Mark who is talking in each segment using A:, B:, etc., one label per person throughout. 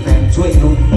A: แฟนช่วยนุน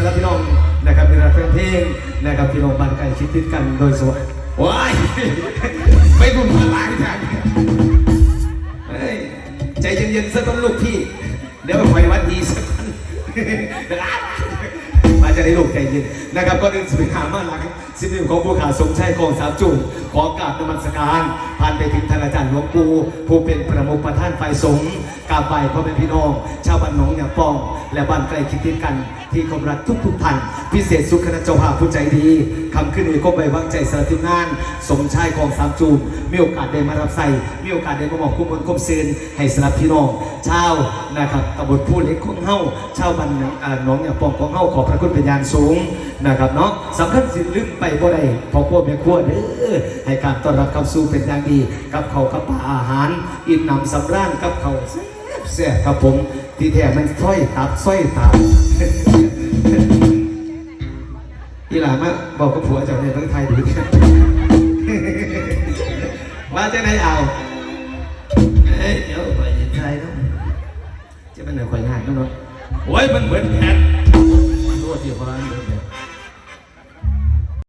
A: สำหรับพี่น้องนะครับในรักเพลงนะครับพี่น้องบ้านใกล้ชิดติดกันโดยสวัสดิ์ว้ายไม่บุญพลังจังใจเย็นๆสักตนลูกพี่ เดี๋ยวไปวัดดีสักคน จะได้ลูกใจเย็นนะครับก็เดินสุดหามาหลังสิบหนึ่งของผู้ขาสมชัยกองสามจุ่มขอกราบนมัสการผ่านไปถึงท่านอาจารย์หลวงปู่ผู้เป็นประมุขประธานฝ่ายสงฆ์กราบไหว้พ่อแม่พี่น้อง ชาวบ้านหนองยาปอง และบ้านใกล้คิดติดกัน ที่คารพรักทุกทุกท่านพิเศษสุขคณะเจ้าภาพผู้ใจดีคำขึ้นนี้ก็ไปวางใจสารทิมงาน สมชายกองสามจูมมีโอกาสได้มารับใส่มีโอกาสได้มาบอกคุ้มคนคุ้มเซนให้สำหรับพี่น้องชาวนะครับตำบลผู้เล็กของเฮาชาวบ้านเอ่อหนองยาปองของเฮาขอพระคุณเป็นอย่างสูงนะครับเนาะสำคัญสิลืมไปบ่ได้พอพวกแม่ครัวเด้อให้การต้อนรับเข้าสู่เป็นอย่างดี กับเขากับปลาอาหาร อิ่มหนำสำราญกับเขาแซ่บแซ่บครับผมที่แท้มันสร้อยตับสร้อยตับอีหลามาบอกกับผัวเจ้าเนี่ยต้องไทยดูดิมาจะไหนเอาเอ้ยเดี๋ยวไปไทยเนาะจะเป็นหนึ่งข่อยงายเนเนาะโอ้ยมันเหมือนแผ่น 我喜欢，对不对？